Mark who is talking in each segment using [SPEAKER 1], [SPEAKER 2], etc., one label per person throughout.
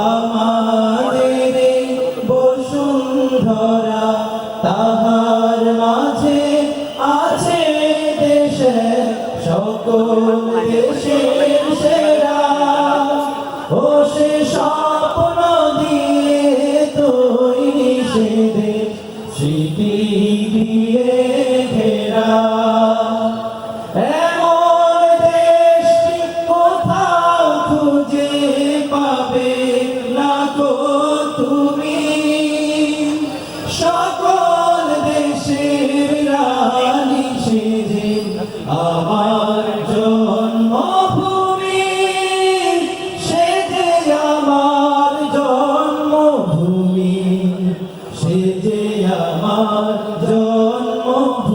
[SPEAKER 1] আমাদের বসুন্ধরা তাহার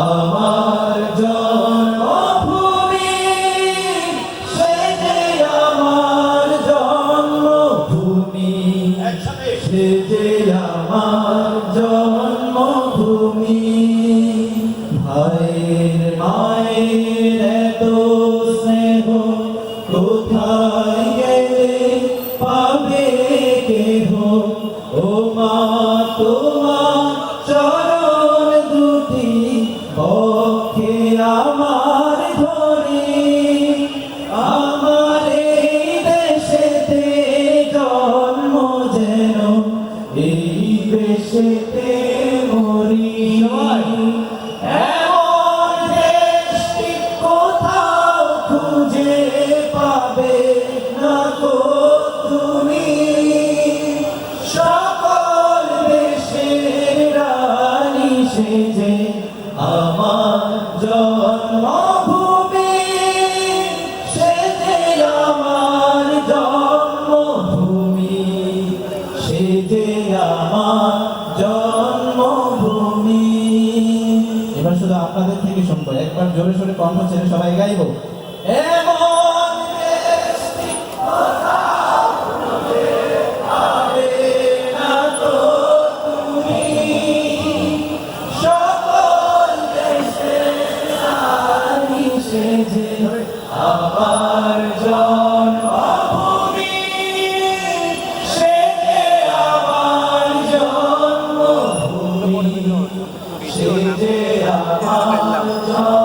[SPEAKER 1] আমার জন্মভূমি সেজে আমার জন্মভূমি সেজে আমার জন্মভূমি ভাইয়ের যেন এই দেশেতে মরি এমন পাবে না গো তুমি। আমার জন্মভূমি এবার শুধু আপনাদের থেকে শুনব একবার জোরে সোরে কণ্ঠ ছেড়ে সবাই গাইব এমন দেশটি জন্মভূমি